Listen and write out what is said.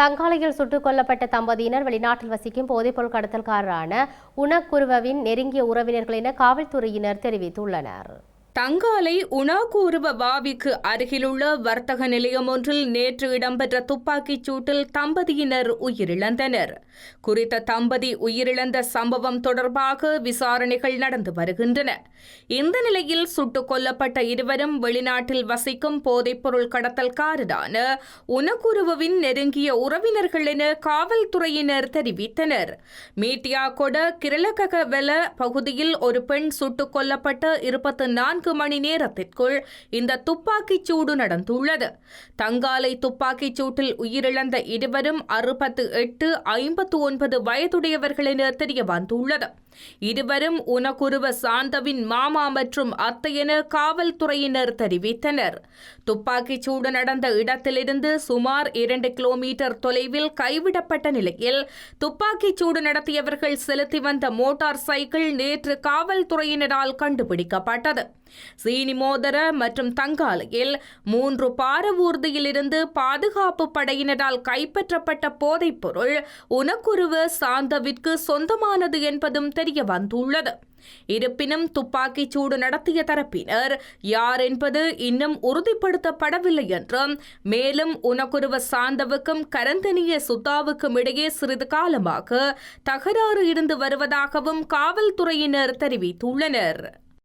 தங்காலையில் சுட்டுக் கொல்லப்பட்ட தம்பதியினர் வெளிநாட்டில் வசிக்கும் போதைப்பொருள் கடத்தல்காரரான உணக்குருவவின் நெருங்கிய உறவினர்கள் என காவல்துறையினர் தெரிவித்துள்ளனர். தங்காலை உணாகூருவ பாவிக்கு அருகிலுள்ள வர்த்தக நிலையம் ஒன்றில் நேற்று இடம்பெற்ற துப்பாக்கிச் சூட்டில் தம்பதியினர் உயிரிழந்தனர். குறித்த தம்பதி உயிரிழந்த சம்பவம் தொடர்பாக விசாரணைகள் நடந்து வருகின்றன. இந்த நிலையில் சுட்டுக் கொல்லப்பட்ட இருவரும் வெளிநாட்டில் வசிக்கும் போதைப்பொருள் கடத்தல்காரரான உணகுருவின் நெருங்கிய உறவினர்கள் என காவல்துறையினர் தெரிவித்தனர். மீட்டியா கொட வெல பகுதியில் ஒரு பெண் சுட்டுக் கொல்லப்பட்ட இருபத்தி நான்கு மணி நேரத்திற்குள் இந்த துப்பாக்கிச் சூடு நடந்துள்ளது. தங்காலை துப்பாக்கிச் சூட்டில் உயிரிழந்த இருவரும் அறுபத்து எட்டு ஐம்பத்து ஒன்பது வயதுடையவர்கள் என தெரிய வந்துள்ளது இருவரும் உனக்குருவ சாந்தவின் மாமா மற்றும் அத்தையென காவல்துறையினர் தெரிவித்தனர். துப்பாக்கிச் சூடு நடந்த இடத்திலிருந்து சுமார் இரண்டு கிலோமீட்டர் தொலைவில் கைவிடப்பட்ட நிலையில் துப்பாக்கிச் சூடு நடத்தியவர்கள் செலுத்தி வந்த மோட்டார் சைக்கிள் நேற்று காவல்துறையினரால் கண்டுபிடிக்கப்பட்டது. சீனிமோதர மற்றும் தங்காலையில் மூன்று பாரவூர்தியிலிருந்து பாதுகாப்பு படையினரால் கைப்பற்றப்பட்ட போதைப்பொருள் உனக்குருவ சாந்தவிற்கு சொந்தமானது என்பதும் தெரிய வந்துள்ளது. இருப்பினும் துப்பாக்கிச் சூடு நடத்திய தரப்பினர் யார் என்பது இன்னும் உறுதிப்படுத்தப்படவில்லை என்றும் மேலும் உனக்குருவ சாந்தவுக்கும் கரந்தனிய சுத்தாவுக்கும் இடையே சிறிது காலமாக தகராறு இருந்து வருவதாகவும் காவல்துறையினர் தெரிவித்துள்ளனர்.